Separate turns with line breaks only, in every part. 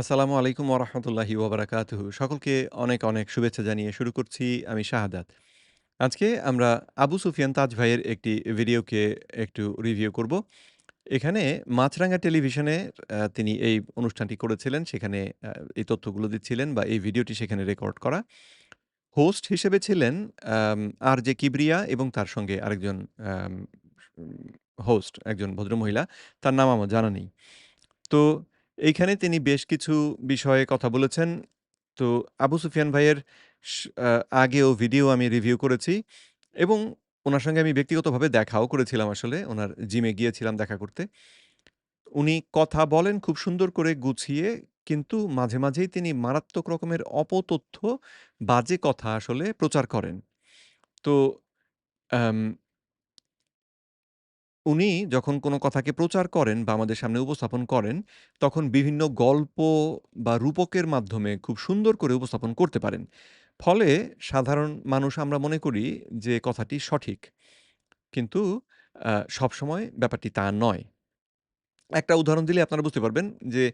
আসসালামু আলাইকুম ওরহমতুল্লাহি ওবরাকাতুহু সকলকে অনেক অনেক শুভেচ্ছা জানিয়ে শুরু করছি আমি শাহাদাত। আজকে আমরা আবু সুফিয়ান তাজ ভাইয়ের একটি ভিডিওকে একটু রিভিউ করব। এখানে মাছরাঙ্গা টেলিভিশনে তিনি এই অনুষ্ঠানটি করেছিলেন। সেখানে এই তথ্যগুলো দিচ্ছিলেন বা এই ভিডিওটি সেখানে রেকর্ড করা। হোস্ট হিসেবে ছিলেন আর জে কিবরিয়া এবং তার সঙ্গে আরেকজন হোস্ট একজন ভদ্রমহিলা। তার নাম আমার জানা নেই। তো এইখানে তিনি বেশ কিছু বিষয়ে কথা বলেছেন। তো আবু সুফিয়ান ভাইয়ের আগেও ভিডিও আমি রিভিউ করেছি এবং উনার সঙ্গে আমি ব্যক্তিগতভাবে দেখাও করেছিলাম আসলে। উনার জিমে গিয়েছিলাম দেখা করতে। উনি কথা বলেন খুব সুন্দর করে গুছিয়ে, কিন্তু মাঝে, মাঝেই তিনি মারাত্মক রকমের অপতথ্য, বাজে কথা আসলে প্রচার করেন। তো উনি যখন কোনো কথাকে প্রচার করেন বা আমাদের সামনে উপস্থাপন করেন, তখন বিভিন্ন গল্প বা রূপকের মাধ্যমে খুব সুন্দর করে উপস্থাপন করতে পারেন। ফলে সাধারণ মানুষ আমরা মনে করি যে কথাটি সঠিক। কিন্তু সবসময় ব্যাপারটি তা নয়। একটা উদাহরণ দিলে আপনারা বুঝতে পারবেন যে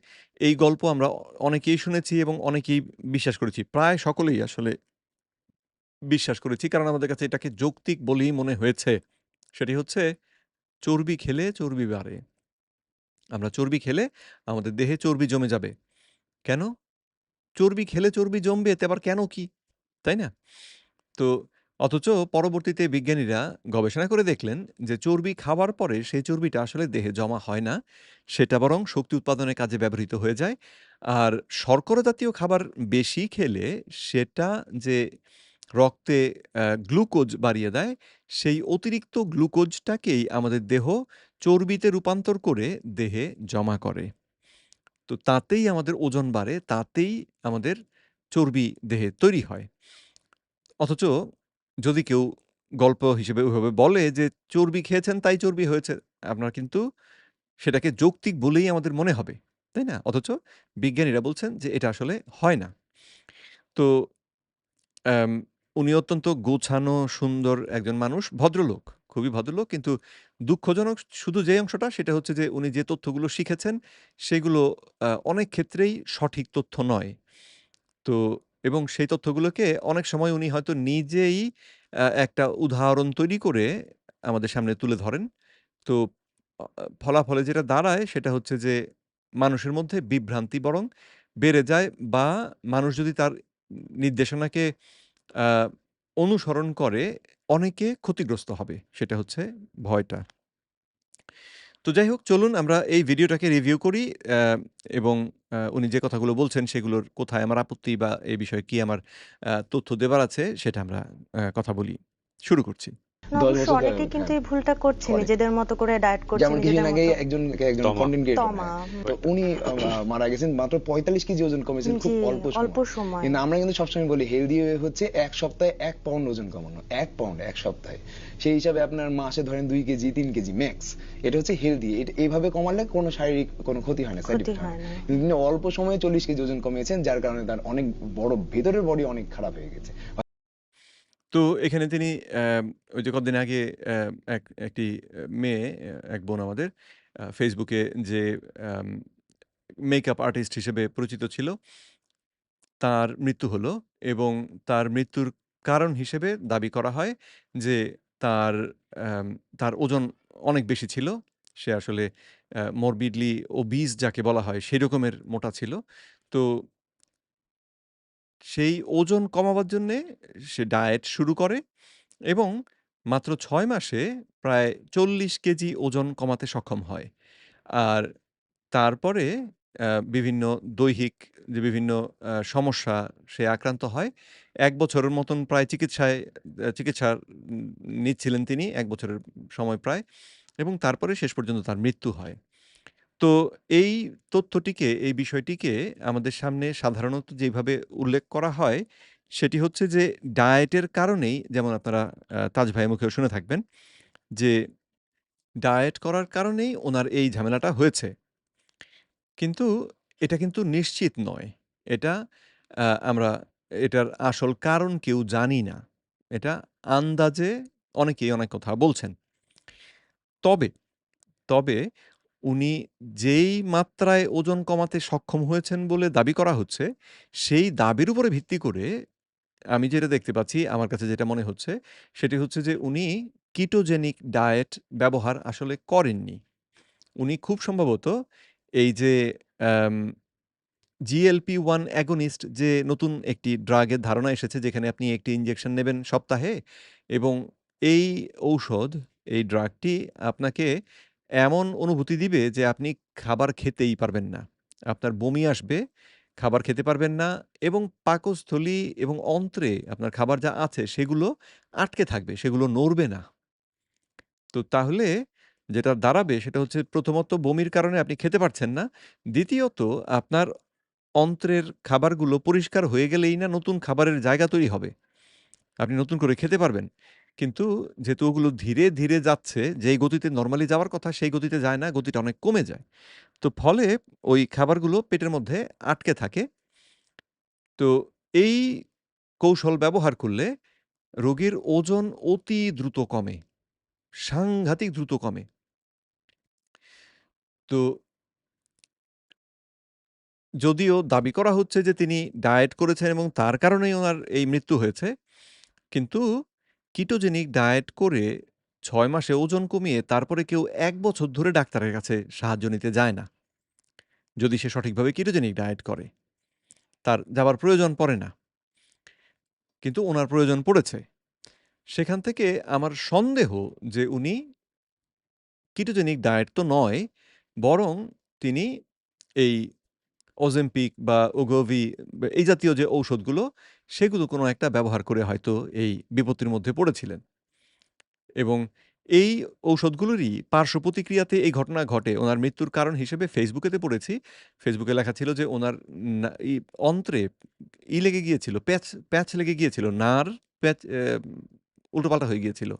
এই গল্প আমরা অনেকেই শুনেছি এবং অনেকেই বিশ্বাস করেছি। প্রায় সকলেই আসলে বিশ্বাস করেছি। কারণ আমাদের কাছে এটাকে যৌক্তিক বলেই মনে হয়েছে। সেটি হচ্ছে চর্বি খেলে চর্বি বাড়ে। আমরা চর্বি খেলে আমাদের দেহে চর্বি জমে যাবে। কেন? চর্বি খেলে চর্বি জমবে, এতে আবার কেন কি? তাই না? তো অথচ পরবর্তীতে বিজ্ঞানীরা গবেষণা করে দেখলেন যে চর্বি খাওয়ার পরে সেই চর্বিটা আসলে দেহে জমা হয় না। সেটা বরং শক্তি উৎপাদনের কাজে ব্যবহৃত হয়ে যায়। আর শর্করা জাতীয় খাবার বেশি খেলে সেটা যে রক্তে গ্লুকোজ বাড়িয়ে দেয়, সেই অতিরিক্ত গ্লুকোজটাকেই আমাদের দেহ চর্বিতে রূপান্তর করে দেহে জমা করে। তো তাতেই আমাদের ওজন বাড়ে, তাতেই আমাদের চর্বি দেহে তৈরি হয়। অথচ যদি কেউ গল্প হিসেবে ওইভাবে বলে যে, "চর্বি খেয়েছেন তাই চর্বি হয়েছে।" আপনার কিন্তু সেটাকে যৌক্তিক বলেই আমাদের মনে হবে। তাই না? অথচ বিজ্ঞানীরা বলছেন যে এটা আসলে হয় না। তো উনি অত্যন্ত গোছানো, সুন্দর একজন মানুষ, ভদ্রলোক, খুবই ভদ্রলোক। কিন্তু দুঃখজনক শুধু যে অংশটা সেটা হচ্ছে যে উনি যে তথ্যগুলো শিখেছেন সেগুলো অনেক ক্ষেত্রেই সঠিক তথ্য নয়। তো এবং সেই তথ্যগুলোকে অনেক সময় উনি হয়তো নিজেই একটা উদাহরণ তৈরি করে আমাদের সামনে তুলে ধরেন। তো ফলাফলে যেটা দাঁড়ায় সেটা হচ্ছে যে মানুষের মধ্যে বিভ্রান্তি বরং বেড়ে যায় বা মানুষ যদি তার নির্দেশনাকে অনুসরণ করে অনেকে ক্ষতিগ্রস্ত হবে। সেটা হচ্ছে ভয়টা। তো যাই হোক, চলুন আমরা এই ভিডিওটাকে রিভিউ করি এবং উনি যে কথাগুলো বলছেন সেগুলোর কোথায় আমার আপত্তি বা এ বিষয়ে কি আমার তথ্য দেবার আছে সেটা আমরা কথা বলি। শুরু করছি।
না
১০
অবশ্য অনেকেই কিন্তু এই ভুলটা করছে। নিজেদের মতো করে ডায়েট করছে
যেমন কিছুদিন
মতো
একজন একজন। কনটেন্ট ক্রিয়েটর
তমা,
তো উনি মারা গেছেন মাত্র ৪৫ কেজি ওজন কমেছেন খুব অল্প
অল্প
সময়।
সময়।
কিন্তু আমরা কিন্তু সবসময় বলি হেলদি ওয়ে হচ্ছে এক সপ্তাহে ১ পাউন্ড ওজন কমানো। ১ পাউন্ড ১ সপ্তাহে। সেই হিসাবে আপনার মাসে ধরেন ২ কেজি ৩ কেজি ম্যাক্স। এটা হচ্ছে হেলদি। এটা এইভাবে কমালে কোনো শারীরিক কোনো ক্ষতি হয় না, সাইড
ক্ষতি
ইফেক্ট হয় না। তিনি অল্প সময়ে ৪০ কেজি ওজন কমিয়েছেন যার কারণে তার অনেক বড় ভেতরের বডি অনেক খারাপ হয়ে গেছে।
তো এখানে তিনি ওই যে কদিন আগে এক একটি মেয়ে, এক বোন আমাদের ফেসবুকে যে মেকআপ আর্টিস্ট হিসেবে পরিচিত ছিল তার মৃত্যু হলো এবং তার মৃত্যুর কারণ হিসেবে দাবি করা হয় যে তার তার ওজন অনেক বেশি ছিল। সে আসলে অ্যা morbidly obese যাকে বলা হয় সেই রকমের মোটা ছিল। তো সেই ওজন কমাবার জন্যে সে ডায়েট শুরু করে এবং মাত্র ৬ মাসে প্রায় ৪০ কেজি ওজন কমাতে সক্ষম হয়। আর তারপরে বিভিন্ন দৈহিক যে বিভিন্ন সমস্যা সে আক্রান্ত হয়। ১ বছরের মতন প্রায় চিকিৎসায় চিকিৎসা নিচ্ছিলেন তিনি ১ বছরের সময় প্রায় এবং তারপরে শেষ পর্যন্ত তার মৃত্যু হয়। তো এই তথ্যটিকে, এই বিষয়টিকে আমাদের সামনে সাধারণত যেভাবে উল্লেখ করা হয়, সেটি হচ্ছে যে ডায়েটের কারণেই যেমন আপনারা তাজ ভাইয়ের মুখেও শুনে থাকবেন যে ডায়েট করার কারণেই উনার এই ঝামেলাটা হয়েছে। কিন্তু এটা কিন্তু নিশ্চিত নয়। এটা আমরা এটার আসল কারণ কেউ জানি না। এটা আন্দাজে অনেকেই অনেক কথা বলছেন। তবে, তবে উনি যেই মাত্রায় ওজন কমাতে সক্ষম হয়েছেন বলে দাবি করা হচ্ছে, সেই দাবির উপরে ভিত্তি করে আমি যেটা দেখতে পাচ্ছি, আমার কাছে যেটা মনে হচ্ছে, সেটি হচ্ছে যে উনি কিটোজেনিক ডায়েট ব্যবহার আসলে করেননি। উনি খুব সম্ভবত এই যে অ্যাম GLP-1 agonist যে নতুন একটি ড্রাগের ধারণা এসেছে যেখানে আপনি একটি ইনজেকশন নেবেন সপ্তাহে এবং এই ঔষধ, এই ড্রাগটি আপনাকে এমন অনুভূতি দিবে যে আপনি খাবার খেতেই পারবেন না। আপনার বমি আসবে, খাবার খেতে পারবেন না এবং পাকস্থলী এবং অন্ত্রে আপনার খাবার যা আছে সেগুলো আটকে থাকবে, সেগুলো নড়বে না। তো তাহলে যেটা দাঁড়াবে সেটা হচ্ছে প্রথমত বমির কারণে আপনি খেতে পারছেন না। দ্বিতীয়ত আপনার অন্ত্রের খাবারগুলো পরিষ্কার হয়ে গেলেই না নতুন খাবারের জায়গা তৈরি হবে। আপনি নতুন করে খেতে পারবেন। কিন্তু যেহেতু ওগুলো ধীরে, ধীরে যাচ্ছে, যেই গতিতে নরমালি যাওয়ার কথা সেই গতিতে যায় না, গতিটা অনেক কমে যায়। তো ফলে ওই খাবারগুলো পেটের মধ্যে আটকে থাকে। তো এই কৌশল ব্যবহার করলে রোগীর ওজন অতি দ্রুত কমে। সাংঘাতিক দ্রুত কমে। তো যদিও দাবি করা হচ্ছে যে তিনি ডায়েট করেছেন এবং তার কারণেই ওনার এই মৃত্যু হয়েছে। কিন্তু কিটোজেনিক ডায়েট করে ৬ মাসে ওজন কমিয়ে তারপরে কেউ ১ বছর ধরে ডাক্তারের কাছে সাহায্য নিতে যায় না। যদি সে সঠিকভাবে কিটোজেনিক ডায়েট করে। তার যাবার প্রয়োজন পড়ে না। কিন্তু ওনার প্রয়োজন পড়েছে। সেখান থেকে আমার সন্দেহ যে উনি কিটোজেনিক ডায়েট তো নয়, বরং তিনি এই অজেম্পিক বা ওগোভি এই জাতীয় যে ঔষধগুলো, সেগুলো কোনো একটা ব্যবহার করে হয়তো এই বিপত্তির মধ্যে পড়েছিলেন। এবং এই ঔষধগুলোরই পার্শ্ব প্রতিক্রিয়াতে এই ঘটনা ঘটে। ওনার মৃত্যুর কারণ হিসেবে ফেসবুকেতে পড়েছি। ফেসবুকে লেখা ছিল যে ওনার অন্ত্রে ই লেগে গিয়েছিল, প্যাচ প্যাচ লেগে গিয়েছিল। নার প্যাচ উল্টোপাল্টা হয়ে গিয়েছিল।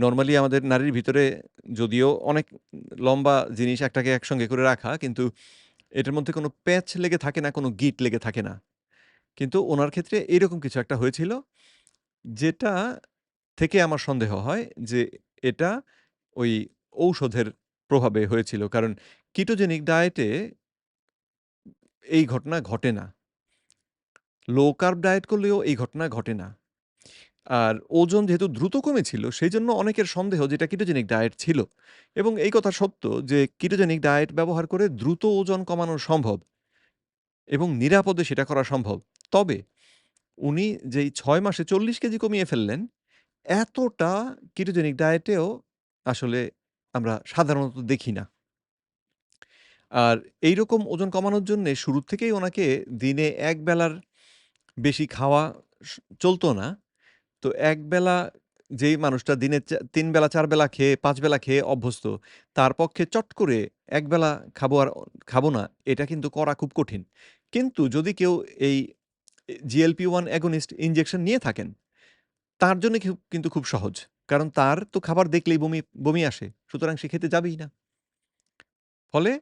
নর্মালি আমাদের নারীর ভিতরে যদিও অনেক লম্বা জিনিস একটাকে একসঙ্গে করে রাখা, কিন্তু এটার মধ্যে কোনো প্যাচ লেগে থাকে না, কোনো গিঁট লেগে থাকে না। কিন্তু ওনার ক্ষেত্রে এরকম কিছু একটা হয়েছিল, যেটা থেকে আমার সন্দেহ হয় যে এটা ওই ঔষধের প্রভাবে হয়েছিল। কারণ কিটোজেনিক ডায়েটে এই ঘটনা ঘটে না। লো কার্ব ডায়েট করলেও এই ঘটনা ঘটে না। আর ওজন যেহেতু দ্রুত কমেছিল, সেইজন্য অনেকের সন্দেহ যে এটা কিটোজেনিক ডায়েট ছিল। এবং এই কথা সত্য যে কিটোজেনিক ডায়েট ব্যবহার করে দ্রুত ওজন কমানো সম্ভব। এবং নিরাপদে সেটা করা সম্ভব। তবে উনি যেই ছয় মাসে ৪০ কেজি কমিয়ে ফেললেন, এতটা কিটোজেনিক ডায়েটেও আসলে আমরা সাধারণত দেখি না। আর এই রকম ওজন কমানোর জন্যে শুরুর থেকেই ওনাকে দিনে ১ বেলার বেশি খাওয়া চলতো না। তো ১ বেলা যেই মানুষটা দিনে ৩ বেলা ৪ বেলা খেয়ে ৫ বেলা খেয়ে অভ্যস্ত, তার পক্ষে চট করে ১ বেলা খাব আর খাব না, এটা কিন্তু করা খুব কঠিন। কিন্তু যদি কেউ এই এ GLP-1 agonist ইনজেকশন নিয়ে থাকেন, তার জন্য কিন্তু খুব সহজ। কারণ তার তো খাবার দেখলেই বমি বমি আসে। সুতরাং সে খেতে যাবেই না। ফলে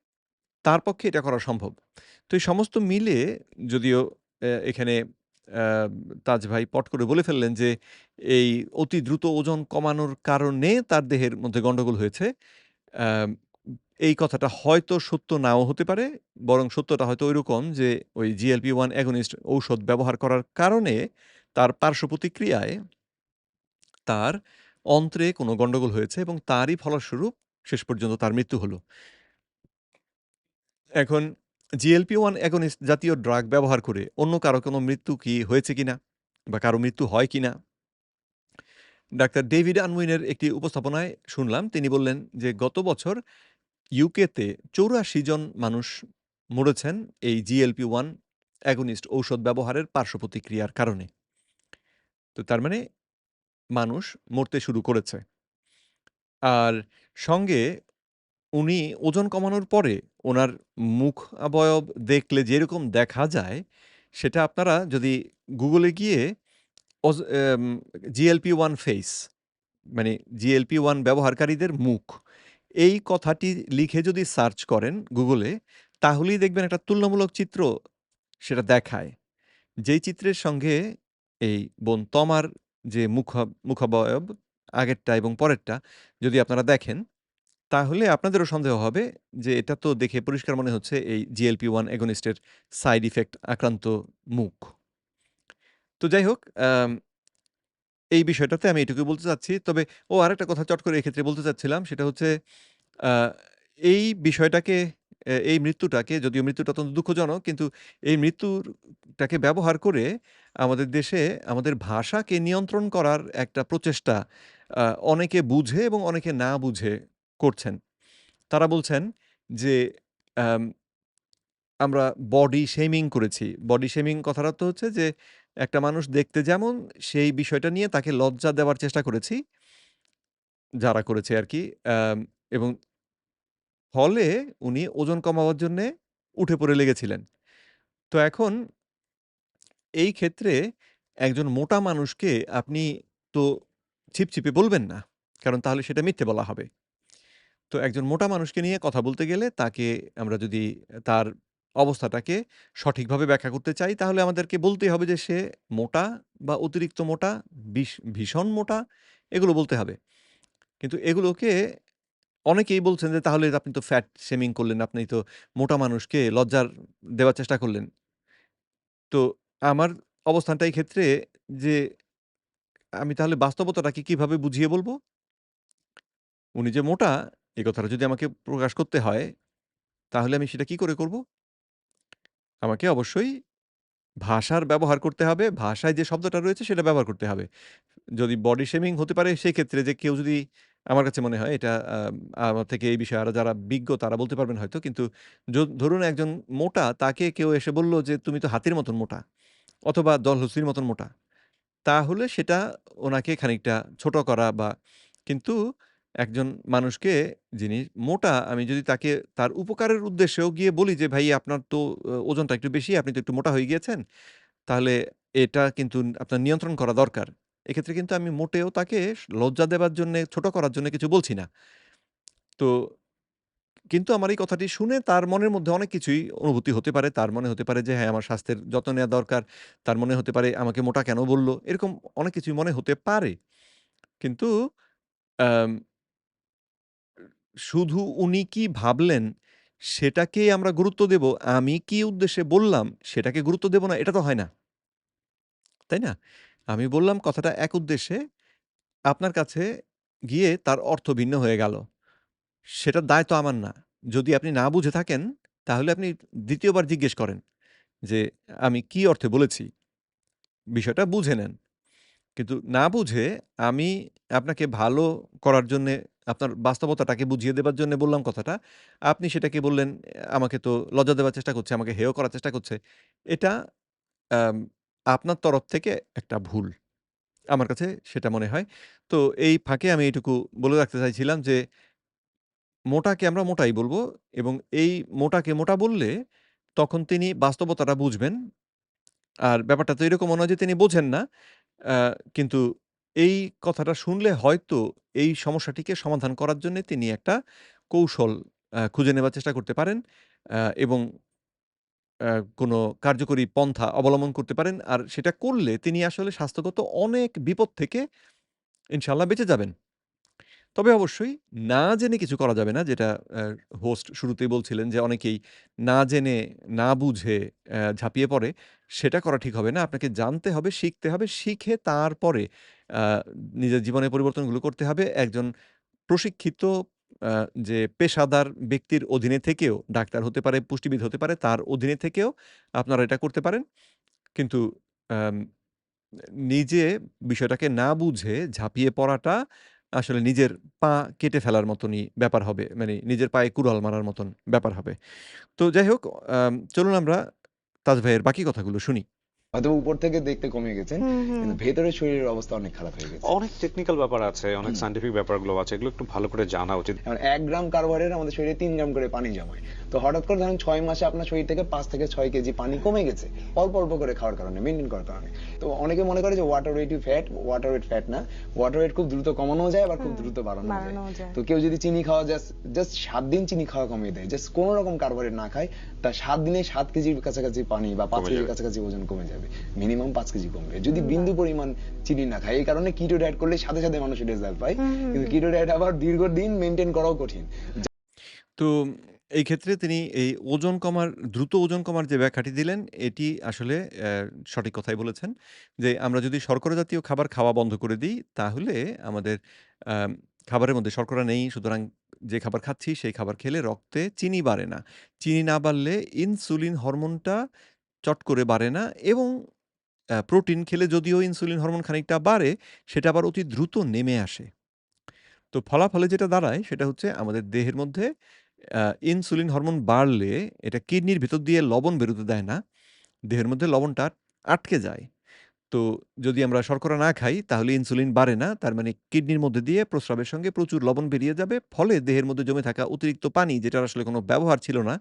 তার পক্ষে এটা করা সম্ভব। তো এই সমস্ত মিলে যদিও এখানে তাজ ভাই পট করে বলে ফেললেন যে, এই অতি দ্রুত ওজন কমানোর কারণে তার দেহের মধ্যে গন্ডগোল হয়েছে। এই কথাটা হয়তো সত্য নাও হতে পারে। বরং সত্যটা হয়তো ঐরকম যে ওই GLP-1 agonist ঔষধ ব্যবহার করার কারণে তার পার্শ্ব প্রতিক্রিয়ায় তার অন্ত্রে কোনো গন্ডগোল হয়েছে এবং তারই ফলস্বরূপ শেষ পর্যন্ত তার মৃত্যু হলো। এখন GLP-1 agonist জাতীয় ড্রাগ ব্যবহার করে অন্য কারও কোনো মৃত্যু কি হয়েছে কিনা? বা কারও মৃত্যু হয় কিনা? ডাক্তার ডেভিড আনউইনের একটি উপস্থাপনায় শুনলাম। তিনি বললেন যে, গত বছর ইউকেতে ৮৪ জন মানুষ মরেছেন এই GLP-1 agonist ঔষধ ব্যবহারের পার্শ্ব প্রতিক্রিয়ার কারণে। তো তার মানে মানুষ মরতে শুরু করেছে। আর সঙ্গে উনি ওজন কমানোর পরে ওনার মুখ অবয়ব দেখলে যেরকম দেখা যায়, সেটা আপনারা যদি গুগলে গিয়ে এম GLP-1 ফেস মানে জিএলপি ওয়ান ব্যবহারকারীদের মুখ, এই কথাটি লিখে যদি সার্চ করেন গুগলে, তাহলেই দেখবেন একটা তুলনামূলক চিত্র সেটা দেখায়। যেই চিত্রের সঙ্গে এই বোন তমার যে মুখ মুখাবয়ব আগেরটা এবং পরেরটা যদি আপনারা দেখেন, তাহলে আপনাদেরও সন্দেহ হবে যে এটা তো দেখে পরিষ্কার মনে হচ্ছে এই GLP-1 agonist-এর সাইড ইফেক্ট আক্রান্ত মুখ। তো যাই হোক এই বিষয়টাতে আমি এটুকুই বলতে চাচ্ছি। তবে ও আরেকটা কথা চট করে এক্ষেত্রে বলতে চাচ্ছিলাম, সেটা হচ্ছে এই বিষয়টাকে এই মৃত্যুটাকে, যদিও মৃত্যুটা অত্যন্ত দুঃখজনক, কিন্তু এই মৃত্যুরটাকে ব্যবহার করে আমাদের দেশে আমাদের ভাষাকে নিয়ন্ত্রণ করার একটা প্রচেষ্টা অনেকে বুঝে এবং অনেকে না বুঝে করছেন। তারা বলছেন যে আমরা বডি শেমিং করেছি। বডি শেমিং কথাটা অর্থ হচ্ছে যে, একটা মানুষ দেখতে যেমন সেই বিষয়টা নিয়ে তাকে লজ্জা দেওয়ার চেষ্টা করেছি। যারা করেছে আর কি এবং ফলে উনি ওজন কমাবার জন্যে উঠে পড়ে লেগেছিলেন। তো এখন এই ক্ষেত্রে একজন মোটা মানুষকে আপনি তো ছিপছিপে বলবেন না। কারণ তাহলে সেটা মিথ্যে বলা হবে। তো একজন মোটা মানুষকে নিয়ে কথা বলতে গেলে তাকে আমরা যদি তার অবস্থাটাকে সঠিকভাবে ব্যাখ্যা করতে চাই তাহলে আমাদেরকে বলতেই হবে যে সে মোটা বা অতিরিক্ত মোটা, ভীষণ মোটা এগুলো বলতে হবে। কিন্তু এগুলোকে অনেকেই বলছেন যে তাহলে আপনি তো ফ্যাট শেমিং করলেন। আপনি তো মোটা মানুষকে লজ্জার দেওয়ার চেষ্টা করলেন। তো আমার অবস্থানটা এই ক্ষেত্রে যে আমি তাহলে বাস্তবতাটাকে কীভাবে বুঝিয়ে বলব? উনি যে মোটা এই কথাটা যদি আমাকে প্রকাশ করতে হয় তাহলে আমি সেটা কি করে করব? আমাকে অবশ্যই ভাষার ব্যবহার করতে হবে। ভাষায় যে শব্দটা রয়েছে সেটা ব্যবহার করতে হবে। যদি বডি শেমিং হতে পারে সেক্ষেত্রে যে কেউ যদি আমার কাছে মনে হয় এটা আমার থেকে এই বিষয়ে আরও যারা বিজ্ঞ তারা বলতে পারবেন হয়তো। কিন্তু ধরুন একজন মোটা তাকে কেউ এসে বলল যে, "তুমি তো হাতির মতন মোটা" অথবা "দলহস্তির মতন মোটা।" তাহলে সেটা ওনাকে খানিকটা ছোট করা বা কিন্তু একজন মানুষকে যিনি মোটা আমি যদি তাকে তার উপকারের উদ্দেশ্যেও গিয়ে বলি যে, "ভাই আপনার তো ওজনটা একটু বেশি, আপনি তো একটু মোটা হয়ে গিয়েছেন। তাহলে এটা কিন্তু আপনার নিয়ন্ত্রণ করা দরকার।" এক্ষেত্রে কিন্তু আমি মোটেও তাকে লজ্জা দেবার জন্যে, ছোট করার জন্য কিছু বলছি না। তো কিন্তু আমার এই কথাটি শুনে তার মনের মধ্যে অনেক কিছুই অনুভূতি হতে পারে। তার মনে হতে পারে যে, হ্যাঁ, আমার স্বাস্থ্যের যত্ন নেওয়া দরকার। তার মনে হতে পারে আমাকে মোটা কেন বলল? এরকম অনেক কিছুই মনে হতে পারে। কিন্তু শুধু উনি কি ভাবলেন সেটাকেই আমরা গুরুত্ব দেব। আমি কি উদ্দেশ্যে বললাম সেটাকে গুরুত্ব দেব না, এটা তো হয় না। তাই না? আমি বললাম কথাটা এক উদ্দেশ্যে, আপনার কাছে গিয়ে তার অর্থ ভিন্ন হয়ে গেল। সেটার দায় তো আমার না। যদি আপনি না বুঝে থাকেন তাহলে আপনি দ্বিতীয়বার জিজ্ঞেস করেন যে, "আমি কি অর্থে বলেছি?" বিষয়টা বুঝে নেন। কিন্তু না বুঝে আমি আপনাকে ভালো করার জন্যে আপনার বাস্তবতাটাকে বুঝিয়ে দেবার জন্যে বললাম কথাটা। আপনি সেটাকে বললেন, আমাকে তো লজ্জা দেবার চেষ্টা করছে, আমাকে হেয় করার চেষ্টা করছে। এটা আপনার তরফ থেকে একটা ভুল। আমার কাছে সেটা মনে হয়। তো এই ফাঁকে আমি এইটুকু বলে রাখতে চাইছিলাম যে মোটাকে আমরা মোটাই বলব এবং এই মোটাকে মোটা বললে তখন তিনি বাস্তবতাটা বুঝবেন। আর ব্যাপারটা তো এরকমও নয় যে তিনি বোঝেন না। কিন্তু এই কথাটা শুনলে হয়তো এই সমস্যাটিকে সমাধান করার জন্যে তিনি একটা কৌশল খুঁজে নেবার চেষ্টা করতে পারেন এবং কোনো কার্যকরী পন্থা অবলম্বন করতে পারেন। আর সেটা করলে তিনি আসলে স্বাস্থ্যগত অনেক বিপদ থেকে ইনশাল্লাহ বেঁচে যাবেন। তবে অবশ্যই না জেনে কিছু করা যাবে না। যেটা হোস্ট শুরুতেই বলছিলেন যে অনেকেই না জেনে, না বুঝে ঝাঁপিয়ে পড়ে। সেটা করা ঠিক হবে না। আপনাকে জানতে হবে, শিখতে হবে। শিখে তারপরে নিজের জীবনের পরিবর্তনগুলো করতে হবে। একজন প্রশিক্ষিত যে পেশাদার ব্যক্তির অধীনে থেকেও ডাক্তার হতে পারে, পুষ্টিবিদ হতে পারে, তার অধীনে থেকেও আপনারা এটা করতে পারেন। কিন্তু নিজে বিষয়টাকে না বুঝে ঝাঁপিয়ে পড়াটা আসলে নিজের পা কেটে ফেলার মতনই ব্যাপার হবে। মানে নিজের পায়ে কুড়াল মারার মতন ব্যাপার হবে। তো যাই হোক চলুন আমরা তাজ ভাইয়ের বাকি কথাগুলো শুনি।
হয়তোবা উপর থেকে দেখতে কমে গেছেন। কিন্তু ভেতরের শরীরের অবস্থা অনেক খারাপ হয়ে গেছে।
অনেক টেকনিক্যাল ব্যাপার আছে, অনেক
হুম।
সায়েন্টিফিক ব্যাপারগুলো আছে। এগুলো একটু ভালো করে জানা উচিত।
এখন ১ গ্রাম কার্বোহাইড্রেট আমাদের শরীরে ৩ গ্রাম করে পানি জমায়। তো হঠাৎ করে ধরেন ৬ মাসে আপনার শরীর থেকে ৫ থেকে ৬ কেজি পানি কমে গেছে। অল্প, অল্প করে খাওয়ার কারণে, মেইনটেইন করার কারণে। তো অনেকে মনে করে যে water weight fat, water weight fat না। ওয়াটার ওয়েট খুব দ্রুত কমানো যায় আবার খুব দ্রুত
বাড়ানো যায়।
তো কেউ যদি চিনি খাওয়া জাস্ট জাস্ট ৭ দিন চিনি খাওয়া কমিয়ে দেয়। জাস্ট কোন রকম কার্বোহাইড্রেট না খায়, তার সাত দিনে সাত কেজির কাছাকাছি পানি বা
পাঁচ
কেজির কাছাকাছি ওজন কমে যাবে। যাবে মিনিমাম পাঁচ কেজি কমবে। যদি বিন্দু পরিমাণ চিনি না খায় এই কারণে কিটো ডায়েট করলে সাথে সাথে মানুষের রেজাল্ট পায়। কিন্তু কিটো ডায়েট আবার দীর্ঘদিন মেনটেন করাও কঠিন।
তো এই ক্ষেত্রে তিনি এই ওজন কমার দ্রুত ওজন কমার যে ব্যাখ্যাটি দিলেন এটি আসলে সঠিক কথাই বলেছেন যে আমরা যদি শর্করা জাতীয় খাবার খাওয়া বন্ধ করে দিই তাহলে আমাদের আম, খাবারের মধ্যে শর্করা নেই। সুতরাং যে খাবার খাচ্ছি সেই খাবার খেলে রক্তে চিনি বাড়ে না। চিনি না বাড়লে ইনসুলিন হরমোনটা চট করে বাড়ে না এবং প্রোটিন খেলে যদিও ইনসুলিন হরমোন খানিকটা বাড়ে, সেটা আবার অতি দ্রুত নেমে আসে। তো ফলাফলে যেটা দাঁড়ায় সেটা হচ্ছে আমাদের দেহের মধ্যে ইনসুলিন হরমোন বাড়লে এটা কিডনির ভেতর দিয়ে লবণ বেরোতে দেয় না, দেহের মধ্যে লবণটা আটকে যায়। তো যদি আমরা শর্করা না খাই, তাহলে ইনসুলিন বাড়ে না। তার মানে কিডনির মধ্যে দিয়ে প্রস্রাবের সঙ্গে প্রচুর লবণ বেরিয়ে যাবে। ফলে দেহের মধ্যে জমে থাকা অতিরিক্ত পানি, যেটার আসলে কোনো ব্যবহার ছিল না,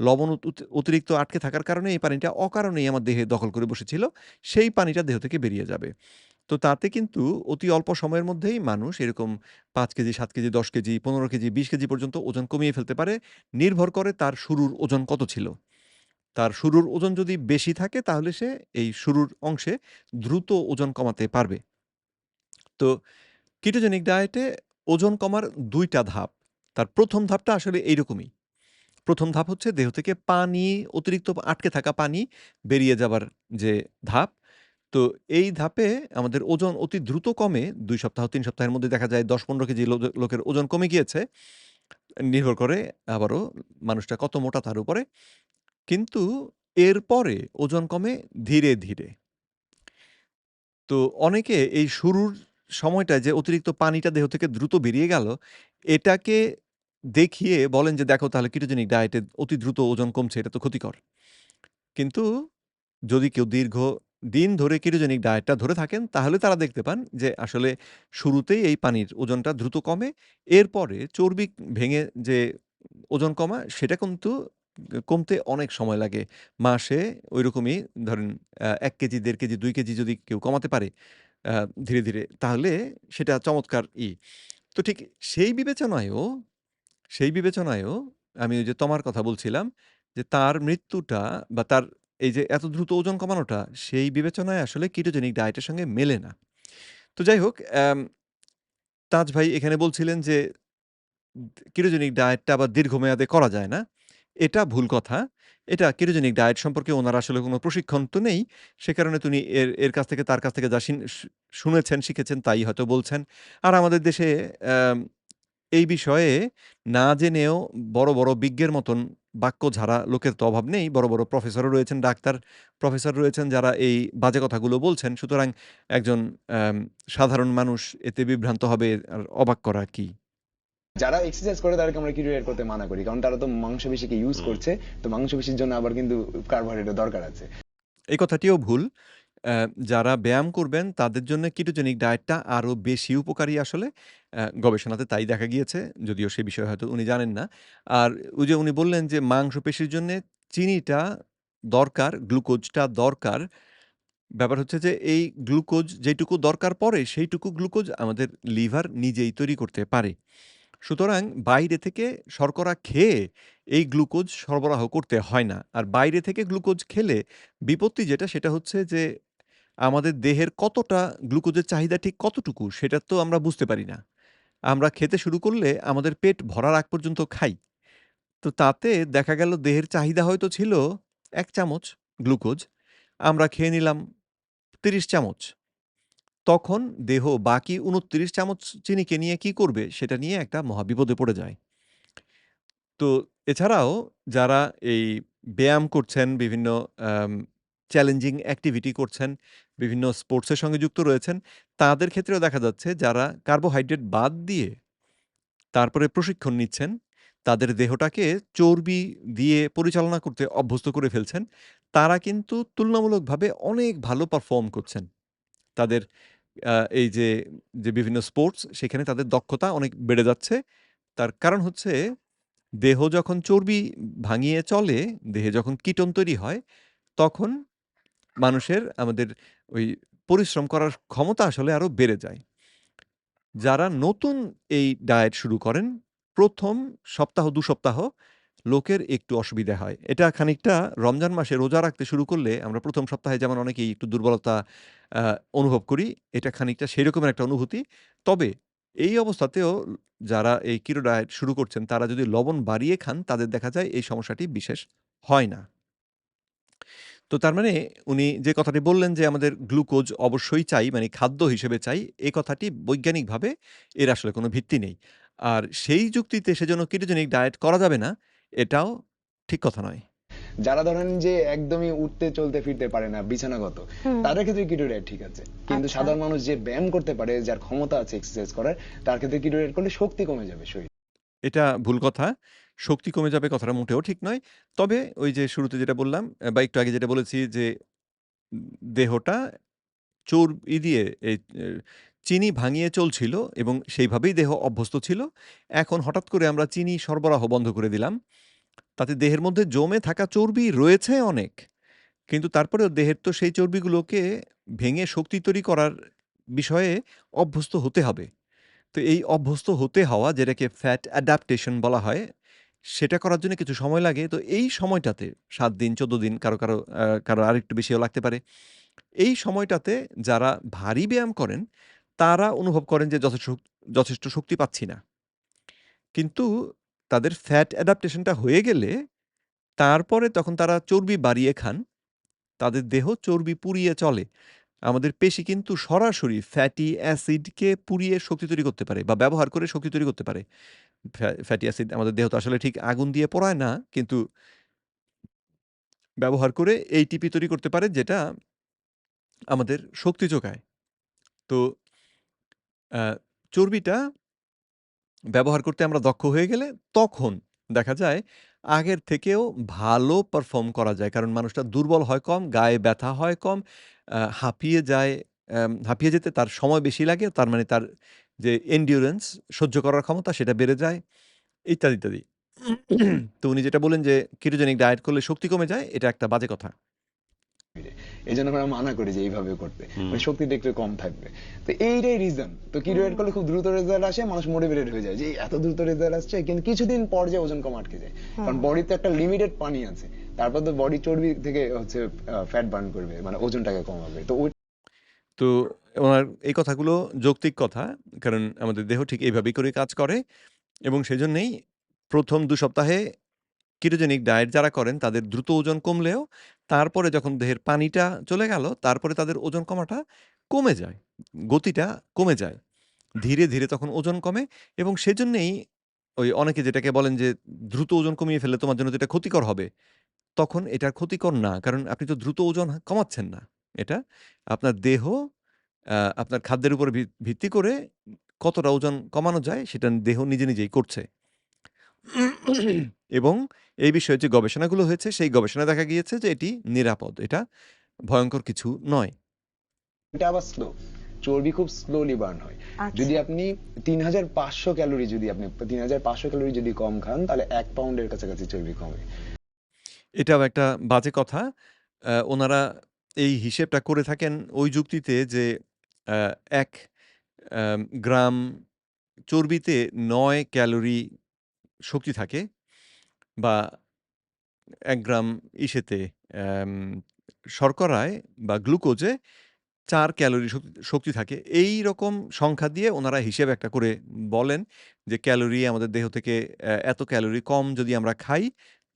লবণ অত- অত- অতিরিক্ত আটকে থাকার কারণে এই পানিটা অকারণেই আমার দেহে দখল করে বসেছিল। সেই পানিটা দেহ থেকে বেরিয়ে যাবে। তো তাতে কিন্তু অতি অল্প সময়ের মধ্যেই মানুষ এরকম পাঁচ কেজি, সাত কেজি, দশ কেজি, পনেরো কেজি, বিশ কেজি পর্যন্ত ওজন কমিয়ে ফেলতে পারে। নির্ভর করে তার শুরুর ওজন কত ছিল। তার শুরুর ওজন যদি বেশি থাকে, তাহলে সে এই শুরুর অংশে দ্রুত ওজন কমাতে পারবে। তো কিটোজেনিক ডায়েটে ওজন কমার দুইটা ধাপ, তার প্রথম ধাপটা আসলে এইরকমই। প্রথম ধাপ হচ্ছে দেহ থেকে পানি, অতিরিক্ত আটকে থাকা পানি বেরিয়ে যাবার যে ধাপ। তো এই ধাপে আমাদের ওজন অতি দ্রুত কমে, দুই সপ্তাহ, তিন সপ্তাহের মধ্যে দেখা যায় দশ পনেরো কেজি লোকের ওজন কমে গিয়েছে। নির্ভর করে আবারও মানুষটা কত মোটা তার উপরে। কিন্তু এরপরে ওজন কমে ধীরে ধীরে। তো অনেকে এই শুরুর সময়টা যে অতিরিক্ত পানিটা দেহ থেকে দ্রুত বেরিয়ে গেল, এটাকে দেখিয়ে বলেন যে, দেখো, তাহলে কিটোজেনিক ডায়েটে অতি দ্রুত ওজন কমছে, এটা তো ক্ষতিকর। কিন্তু যদি কেউ দীর্ঘ দিন ধরে কিটোজেনিক ডায়েটটা ধরে থাকেন, তাহলে তারা দেখতে পান যে, আসলে শুরুতেই এই পানির ওজনটা দ্রুত কমে, এরপরে চর্বি ভেঙে যে ওজন কমা, সেটা কিন্তু কমতে অনেক সময় লাগে। মাসে ওই রকমই ধরেন এক কেজি, দেড় কেজি, দুই কেজি যদি কেউ কমাতে পারে ধীরে ধীরে, তাহলে সেটা চমৎকার ই। তো ঠিক সেই বিবেচনায়ও সেই বিবেচনায়ও আমি ওই যে তোমার কথা বলছিলাম যে তার মৃত্যুটা বা তার এই যে এত দ্রুত ওজন কমানোটা, সেই বিবেচনায় আসলে কিটোজেনিক ডায়েটের সঙ্গে মেলে না। তো যাই হোক তাজ ভাই এখানে বলছিলেন যে কিটোজেনিক ডায়েটটা আবার দীর্ঘমেয়াদে করা যায় না। এটা ভুল কথা। এটা কিটোজেনিক ডায়েট সম্পর্কে ওনার আসলে কোনো প্রশিক্ষণ তো নেই। সে কারণে তিনি এর এর কাছ থেকে, তার কাছ থেকে যা শিন- শুনেছেন, শিখেছেন তাই হয়তো বলছেন। আর আমাদের দেশে এই বিষয়ে না জেনেও বড় বড় বিজ্ঞের মতন বাক্য ঝাড়া লোকের তো অভাব নেই। বড় বড় প্রফেসরও রয়েছেন, ডাক্তার প্রফেসর রয়েছেন যারা এই বাজে কথাগুলো বলছেন। সুতরাং একজন সাধারণ মানুষ এতে বিভ্রান্ত হবে, আর অবাক করা কি?
যারা এক্সারসাইজ করে তাদেরকে আমরা কিটো ডায়েট করতে মানা করি কারণ তারা তো মাংসপেশিকে ইউজ করছে তো মাংসপেশির জন্য আবার কিন্তু কার্বোহাইড্রেটের দরকার আছে।
এই কথাটিও ভুল। যারা ব্যায়াম করবেন তাদের জন্য কিটোজেনিক ডায়েটটা আরও বেশি উপকারী আসলে। গবেষণাতে তাই দেখা গিয়েছে যদিও সে বিষয়ে হয়তো উনি জানেন না। আর ওই যে উনি বললেন যে মাংসপেশির জন্য চিনিটা দরকার গ্লুকোজটা দরকার। ব্যাপার হচ্ছে যে এই গ্লুকোজ যেটুকু দরকার পড়ে সেইটুকু গ্লুকোজ আমাদের লিভার নিজেই তৈরি করতে পারে। সুতরাং বাইরে থেকে শর্করা খেয়ে এই গ্লুকোজ সরবরাহ করতে হয় না। আর বাইরে থেকে গ্লুকোজ খেলে বিপত্তি যেটা, সেটা হচ্ছে যে, আমাদের দেহের কতটা গ্লুকোজের চাহিদা ঠিক কতটুকু, সেটা তো আমরা বুঝতে পারি না। আমরা খেতে শুরু করলে আমাদের পেট ভরার আগ পর্যন্ত খাই। তো তাতে দেখা গেল দেহের চাহিদা হয়তো ছিল এক চামচ গ্লুকোজ, আমরা খেয়ে নিলাম তিরিশ চামচ। তখন দেহ বাকি উনত্রিশ চামচ চিনিকে নিয়ে কি করবে? সেটা নিয়ে একটা মহাবিপদে পড়ে যায়। তো এছাড়াও যারা এই ব্যায়াম করছেন, বিভিন্ন চ্যালেঞ্জিং অ্যাক্টিভিটি করছেন, বিভিন্ন স্পোর্টসের সঙ্গে যুক্ত রয়েছেন, তাদের ক্ষেত্রেও দেখা যাচ্ছে যারা কার্বোহাইড্রেট বাদ দিয়ে তারপরে প্রশিক্ষণ নিচ্ছেন, তাদের দেহটাকে চর্বি দিয়ে পরিচালনা করতে অভ্যস্ত করে ফেলছেন, তারা কিন্তু তুলনামূলকভাবে অনেক ভালো পারফর্ম করছেন। তাদের এই যে যে বিভিন্ন স্পোর্টস সেখানে তাদের দক্ষতা অনেক বেড়ে যাচ্ছে। তার কারণ হচ্ছে, দেহ যখন চর্বি ভাঙিয়ে চলে, দেহে যখন কীটন তৈরি হয়, তখন মানুষের আমাদের ওই পরিশ্রম করার ক্ষমতা আসলে আরও বেড়ে যায়। যারা নতুন এই ডায়েট শুরু করেন, প্রথম সপ্তাহ, দু সপ্তাহ লোকের একটু অসুবিধা হয়। এটা খানিকটা রমজান মাসে রোজা রাখতে শুরু করলে আমরা প্রথম সপ্তাহে যেমন অনেকেই একটু দুর্বলতা অনুভব করি, এটা খানিকটা সেই রকমের একটা অনুভূতি। তবে এই অবস্থাতেও যারা এই কিটো ডায়েট শুরু করছেন তারা যদি লবণ বাড়িয়ে খান তাদের দেখা যায় এই সমস্যাটি বিশেষ হয় না। তো তার মানে উনি যে কথাটি বললেন যে আমাদের গ্লুকোজ অবশ্যই চাই মানে খাদ্য হিসেবে চাই, এ কথাটি বৈজ্ঞানিকভাবে এর আসলে কোনো ভিত্তি নেই। আর সেই যুক্তিতে সেজন্য কিটোজেনিক ডায়েট করা যাবে না, এটাও ঠিক কথা নয়।
যারা ধরেন যে একদমই উঠতে চলতে ফিরতে পারে না বিছানাগত তাদের ক্ষেত্রে কিটো ডায়েট ঠিক আছে কিন্তু
আচ্ছা।
সাধারণ মানুষ যে ব্যায়াম করতে পারে যার ক্ষমতা আছে এক্সারসাইজ করার তার ক্ষেত্রে কিটো ডায়েট করলে শক্তি কমে যাবে শরীর
এটা ভুল কথা। শক্তি কমে যাবে কথাটা মোটেও ঠিক নয়। তবে ওই যে শুরুতে যেটা বললাম বা একটু আগে যেটা বলেছি যে দেহটা চর্বি দিয়ে এই চিনি ভাঙিয়ে চলছিল এবং সেইভাবেই দেহ অভ্যস্ত ছিল। এখন হঠাৎ করে আমরা চিনি সরবরাহ বন্ধ করে দিলাম। তাতে দেহের মধ্যে জমে থাকা চর্বি রয়েছে অনেক। কিন্তু তারপরেও দেহের তো সেই চর্বিগুলোকে ভেঙে শক্তি তৈরি করার বিষয়ে অভ্যস্ত হতে হবে। তো এই অভ্যস্ত হতে হওয়া যেটাকে ফ্যাট অ্যাডাপ্টেশন বলা হয়, সেটা করার জন্য কিছু সময় লাগে। তো এই সময়টাতে সাত দিন, ১৪ দিন কারও, কারও কারও আরেকটু বেশিও লাগতে পারে। এই সময়টাতে যারা ভারী ব্যায়াম করেন, তারা অনুভব করেন যে যথেষ্ট যথেষ্ট শক্তি পাচ্ছি না। কিন্তু তাদের ফ্যাট অ্যাডাপ্টেশনটা হয়ে গেলে তারপরে তখন তারা চর্বি বাড়িয়ে খান। তাদের দেহ চর্বি পুড়িয়ে চলে। আমাদের পেশি কিন্তু সরাসরি ফ্যাটি অ্যাসিডকে পুড়িয়ে শক্তি তৈরি করতে পারে বা ব্যবহার করে শক্তি তৈরি করতে পারে। ফ্যা ফ্যাটি অ্যাসিড আমাদের দেহ তো আসলে ঠিক আগুন দিয়ে পড়ায় না, কিন্তু ব্যবহার করে এই টিপি তৈরি করতে পারে যেটা আমাদের শক্তি যোগায়। তো চর্বিটা ব্যবহার করতে আমরা দক্ষ হয়ে গেলে তখন দেখা যায় আগের থেকেও ভালো পারফর্ম করা যায়। কারণ মানুষটা দুর্বল হয় কম, গায়ে ব্যথা হয় কম, হাঁপিয়ে যায়, হাঁপিয়ে যেতে তার সময় বেশি লাগে। তার মানে তার যে এন্ডিউরেন্স সহ্য করার ক্ষমতা সেটা বেড়ে যায়। ইত্যাদি, ইত্যাদি। তো উনি যেটা বললেন যে কিটোজেনিক ডায়েট করলে শক্তি কমে যায়, এটা একটা বাজে কথা।
এজন্য আমরা মানা করি যে এইভাবে করতে। মানে শক্তিটা একটু কম থাকবে। তো এইটাই রিজন তো ডায়েট করলে খুব দ্রুত রেজাল্ট আসে মানুষ মোটিভেটেড হয়ে যায় যে এত দ্রুত রেজাল্ট আসছে? কিন্তু কিছুদিন পর যে ওজন কম আটকে যায়। কারণ বডিতে একটা লিমিটেড পানি আছে। তারপর তো বডি চর্বি থেকে হচ্ছে ফ্যাট বার্ন করবে মানে ওজনটাকে কমাবে। তো
তো ওনার এই কথাগুলো যৌক্তিক কথা। কারণ আমাদের দেহ ঠিক এইভাবেই করে কাজ করে। এবং সেজন্যেই ১ম ২ সপ্তাহে কিটোজেনিক ডায়েট যারা করেন তাদের দ্রুত ওজন কমলেও তারপরে যখন দেহের পানিটা চলে গেল, তারপরে তাদের ওজন কমাটা কমে যায়। গতিটা কমে যায়। ধীরে, ধীরে তখন ওজন কমে এবং সেজন্যেই ওই অনেকে যেটাকে বলেন যে দ্রুত ওজন কমিয়ে ফেললে তোমার জন্য যেটা ক্ষতিকর হবে। তখন এটা ক্ষতিকর না। কারণ আপনি তো দ্রুত ওজন কমাচ্ছেন না। এটা আপনার দেহ আপনার খাদ্যের উপর ভিত্তি করে কতটা ওজন কমানো যায় সেটা দেহ নিজে নিজেই করছে। এবং এই বিষয়ে যে গবেষণাগুলো হয়েছে সেই গবেষণা দেখা গিয়েছে যে এটি নিরাপদ। এটা ভয়ঙ্কর কিছু নয়।
এটা আবার স্লো চর্বি খুব স্লোলি বার্ন হয় যদি
আচ্ছা।
আপনি তিন হাজার পাঁচশো ক্যালোরি যদি আপনি তিন হাজার পাঁচশো ক্যালোরি যদি কম খান তাহলে এক পাউন্ডের কাছাকাছি চর্বি কমে
এটাও একটা বাজে কথা। ওনারা এই হিসেবটা করে থাকেন ওই যুক্তিতে যে আ ১ আম গ্রাম চর্বিতে নয় ক্যালোরি শক্তি থাকে বা এক গ্রাম ইসেতে শর্করায় বা গ্লুকোজে চার ক্যালোরি শক্তি থাকে। এইরকম সংখ্যা দিয়ে ওনারা হিসেব একটা করে বলেন যে ক্যালোরি আমাদের দেহ থেকে এত ক্যালোরি কম যদি আমরা খাই,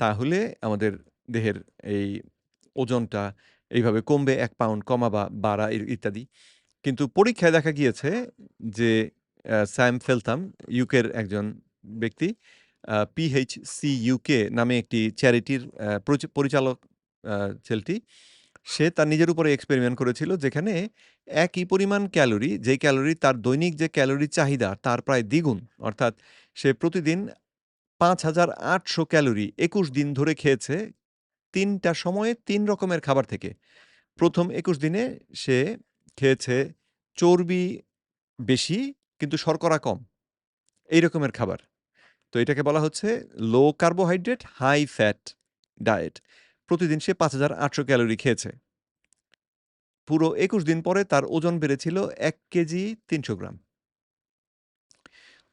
তাহলে আমাদের দেহের এই ওজনটা এইভাবে কমবে, এক পাউন্ড কমা বা বাড়া ইত্যাদি। কিন্তু পরীক্ষায় দেখা গিয়েছে যে স্যাম ফেলতাম, ইউকের একজন ব্যক্তি PHC UK নামে একটি চ্যারিটির প্রচ পরিচালক ছেলেটি। সে তার নিজের উপরে এক্সপেরিমেন্ট করেছিল যেখানে একই পরিমাণ ক্যালোরি, যেই ক্যালোরি তার দৈনিক যে ক্যালোরি চাহিদা তার প্রায় দ্বিগুণ। অর্থাৎ সে প্রতিদিন ৫,৮০০ ক্যালোরি ২১ দিন ধরে খেয়েছে তিনটা সময়ে তিন রকমের খাবার থেকে। ১ম ২১ দিনে সে খেয়েছে চর্বি বেশি কিন্তু শর্করা কম। এই রকমের খাবার। তো এটাকে বলা হচ্ছে low carbohydrate high fat diet. প্রতিদিন সে ৫,৮০০ ক্যালোরি খেয়েছে। পুরো ২১ দিন পরে তার ওজন বেড়েছিল এক কেজি ৩০০ গ্রাম।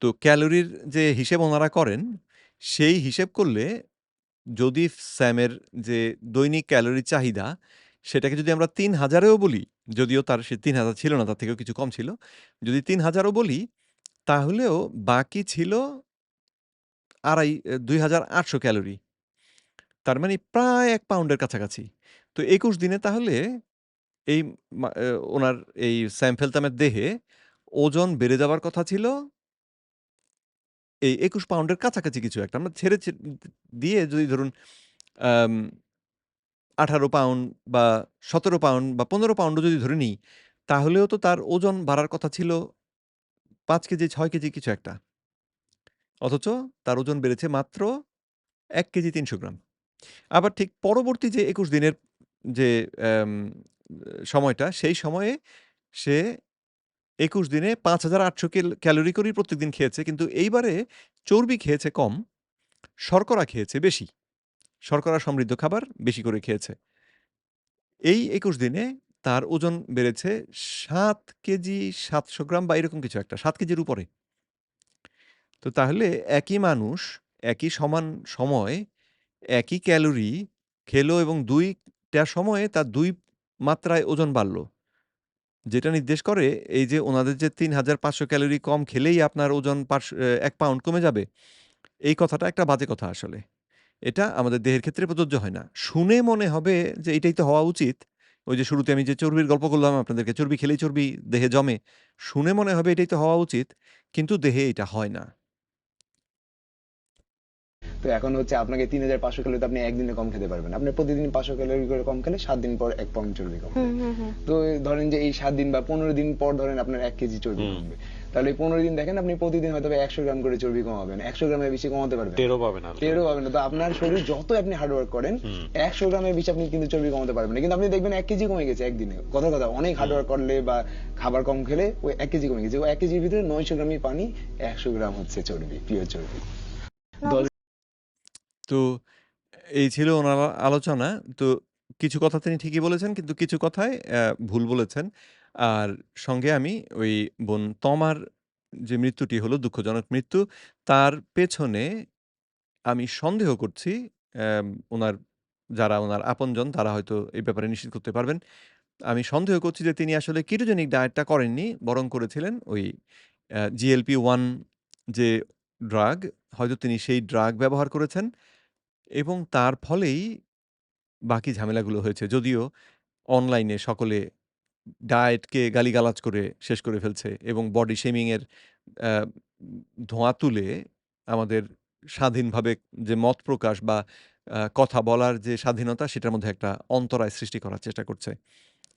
তো ক্যালোরির যে হিসেব ওনারা করেন, সেই হিসেব করলে যদি স্যামের যে দৈনিক ক্যালোরি চাহিদা সেটাকে যদি আমরা তিন হাজারেও বলি, যদিও তার সে ৩০০০ ছিল না, তার থেকেও কিছু কম ছিল। যদি তিন হাজারও বলি, তাহলেও বাকি ছিল আড়াই দুই হাজার আটশো ক্যালোরি। তার মানে প্রায় এক পাউন্ডের কাছাকাছি। তো ২১ দিনে তাহলে এই ওনার এই স্যাম ফেলতামের দেহে ওজন বেড়ে যাওয়ার কথা ছিল এই ২১ পাউন্ডের কাছাকাছি কিছু একটা। আমরা ছেড়ে দিয়ে যদি ধরুন আঠারো পাউন্ড বা ১৭ পাউন্ড বা ১৫ পাউন্ডও যদি ধরে নিই, তাহলেও তো তার ওজন বাড়ার কথা ছিল পাঁচ কেজি, ছয় কেজি কিছু একটা। অথচ তার ওজন বেড়েছে মাত্র এক কেজি ৩০০ গ্রাম। আবার ঠিক পরবর্তী যে ২১ দিনের যে সময়টা, সেই সময়ে সে ২১ দিনে ৫৮০০ কেল ক্যালোরি করেই প্রত্যেকদিন খেয়েছে। কিন্তু এইবারে চর্বি খেয়েছে কম, শর্করা খেয়েছে বেশি। শর্করা সমৃদ্ধ খাবার বেশি করে খেয়েছে। এই ২১ দিনে তার ওজন বেড়েছে সাত কেজি ৭০০ গ্রাম বা এরকম কিছু একটা। সাত কেজির উপরে। তো তাহলে একই মানুষ, একই সমান সময়, একই ক্যালোরি খেলো এবং দুইটা সময়ে তার দুই মাত্রায় ওজন বাড়ল। যেটা নির্দেশ করে এই যে ওনাদের যে ৩৫০০ ক্যালোরি কম খেলেই আপনার ওজন পাঁচ এ ১ পাউন্ড কমে যাবে, এই কথাটা একটা বাজে কথা আসলে। এটা আমাদের দেহের ক্ষেত্রে প্রযোজ্য হয় না। শুনে মনে হবে যে এটাই তো হওয়া উচিত। ওই যে শুরুতে আমি যে চর্বির গল্প করলাম আপনাদেরকে, চর্বি খেলেই চর্বি দেহে জমে। শুনে মনে হবে এটাই তো হওয়া উচিত। কিন্তু দেহে এটা হয় না।
তো এখন হচ্ছে আপনাকে ৩৫০০ ক্যালোরি আপনি একদিনে কম খেতে পারবেন। আপনি প্রতিদিন ৫০০ ক্যালোরি করে কম খেলে ৭ দিন পর ১ পাউন্ড চর্বি কমবে। তো ধরেন যে এই ৭ দিন বা ১৫ দিন পর ধরেন আপনার ১ কেজি চর্বি কমবে। তাহলে এই ১৫ দিন দেখেন আপনি প্রতিদিন হয়তো ১০০ গ্রাম করে চর্বি কমাবেন। ১০০ গ্রামের বেশি কমাতে পারবেন।
টেরও পাবে না।
টেরও পাবেন না। তো আপনার শরীর যত আপনি হার্ড ওয়ার্ক করেন। ১০০ গ্রামের বেশি আপনি কিন্তু চর্বি কমাতে পারবেন না। কিন্তু আপনি দেখবেন এক কেজি কমে গেছে একদিনে। কথার কথা অনেক হার্ড ওয়ার্ক করলে বা খাবার কম খেলে ওই এক কেজি কমে গেছে। ওই ১ কেজির ভিতরে ৯০০ গ্রামই পানি, ১০০ গ্রাম হচ্ছে চর্বি, পিওর চর্বি।
তো এই ছিল ওনার আলোচনা। তো কিছু কথা তিনি ঠিকই বলেছেন, কিন্তু কিছু কথায় ভুল বলেছেন। আর সঙ্গে আমি ওই বোন তমার যে মৃত্যুটি হলো দুঃখজনক মৃত্যু, তার পেছনে আমি সন্দেহ করছি উনার যারা উনার আপনজন তারা হয়তো এই ব্যাপারে নিশ্চিত করতে পারবেন। আমি সন্দেহ করছি যে তিনি আসলে কেটোজেনিক ডায়েটটা করেননি, বরং করেছিলেন ওই অ্যা GLP-1 যে ড্রাগ, হয়তো তিনি সেই ড্রাগ ব্যবহার করেছেন এবং তার ফলেই বাকি ঝামেলাগুলো হয়েছে। যদিও অনলাইনে সকলে ডায়েটকে গালিগালাজ করে শেষ করে ফেলছে এবং বডি শেমিং এর অ্যা ধোঁয়া তুলে আমাদের স্বাধীনভাবে যে মত প্রকাশ বা কথা বলার যে স্বাধীনতা সেটার মধ্যে একটা অন্তরায় সৃষ্টি করার চেষ্টা করছে।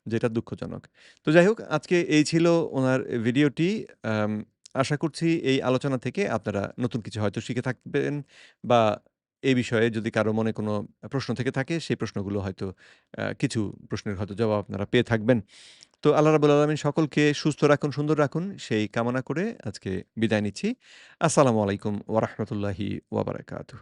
যেটা দুঃখজনক। তো যাই হোক, আজকে এই ছিল ওনার ভিডিওটি। আশা করছি এই আলোচনা থেকে আপনারা নতুন কিছু হয়তো শিখে থাকবেন বা এই বিষয়ে যদি কারও মনে কোনো প্রশ্ন থেকে থাকে সেই প্রশ্নগুলো হয়তো কিছু প্রশ্নের হয়তো জবাব আপনারা পেয়ে থাকবেন। তো আল্লাহ রাবুল আলমিন সকলকে সুস্থ রাখুন, সুন্দর রাখুন সেই কামনা করে আজকে বিদায় নিচ্ছি। আসসালামু আলাইকুম ওরহমতুল্লাহি ওবরাকাতু।